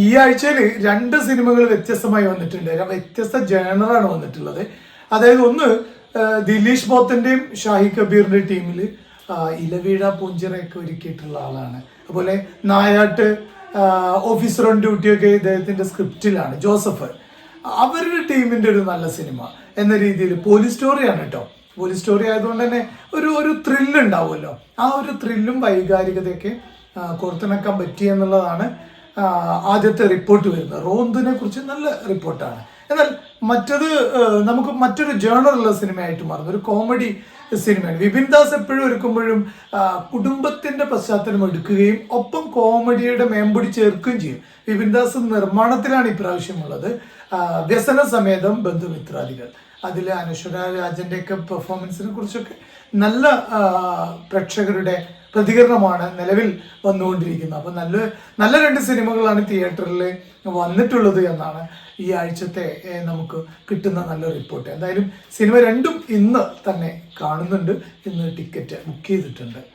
ഈ ആഴ്ചയിൽ രണ്ട് സിനിമകൾ വ്യത്യസ്തമായി വന്നിട്ടുണ്ട്. വ്യത്യസ്ത ജേണറാണ് വന്നിട്ടുള്ളത്. അതായത് ഒന്ന് ദിലീഷ് ബോത്തന്റെയും ഷാഹി കബീറിന്റെ ടീമിൽ ഇലവീഴ പൂഞ്ചിറയൊക്കെ ഒരുക്കിയിട്ടുള്ള ആളാണ്. അതുപോലെ നായാട്ട് ഓഫീസർ ഓൺ ഡ്യൂട്ടിയൊക്കെ ഇദ്ദേഹത്തിന്റെ സ്ക്രിപ്റ്റിലാണ് ജോസഫ്. അവരുടെ ടീമിന്റെ ഒരു നല്ല സിനിമ എന്ന രീതിയിൽ പോലീസ് സ്റ്റോറിയാണ് കേട്ടോ പോലീസ് സ്റ്റോറി ആയതുകൊണ്ട് തന്നെ ഒരു ഒരു ത്രില്ല് ഉണ്ടാവുമല്ലോ. ആ ഒരു ത്രില്ലും വൈകാരികതയൊക്കെ കോർത്തിണക്കാൻ പറ്റി എന്നുള്ളതാണ് ആദ്യത്തെ റിപ്പോർട്ട് വരുന്നത്. റോന്തിനെ കുറിച്ച് നല്ല റിപ്പോർട്ടാണ് എന്നാൽ മറ്റത് നമുക്ക് മറ്റൊരു ജേണറുള്ള സിനിമയായിട്ട് മാറുന്നു. ഒരു കോമഡി സിനിമയാണ്. വിപിൻ ദാസ് എപ്പോഴും ഒരുക്കുമ്പോഴും കുടുംബത്തിന്റെ പശ്ചാത്തലം എടുക്കുകയും ഒപ്പം കോമഡിയുടെ മേമ്പൊടി ചേർക്കുകയും ചെയ്യും. വിപിൻ ദാസ് നിർമ്മാണത്തിലാണ് ഇപ്രാവശ്യമുള്ളത് വ്യസന സമേതം ബന്ധുമിത്രാദികൾ. അതിൽ അനശ്വര രാജന്റെ ഒക്കെ പെർഫോമൻസിനെ കുറിച്ചൊക്കെ നല്ല പ്രേക്ഷകരുടെ പ്രതികരണമാണ് നിലവിൽ വന്നുകൊണ്ടിരിക്കുന്നത്. അപ്പം നല്ല നല്ല രണ്ട് സിനിമകളാണ് തിയേറ്ററിൽ വന്നിട്ടുള്ളത് എന്നാണ് ഈ ആഴ്ചത്തെ നമുക്ക് കിട്ടുന്ന നല്ല റിപ്പോർട്ട്. എന്തായാലും സിനിമ രണ്ടും ഇന്ന് തന്നെ കാണുന്നുണ്ട്. ഇന്ന് ടിക്കറ്റ് ബുക്ക് ചെയ്തിട്ടുണ്ട്.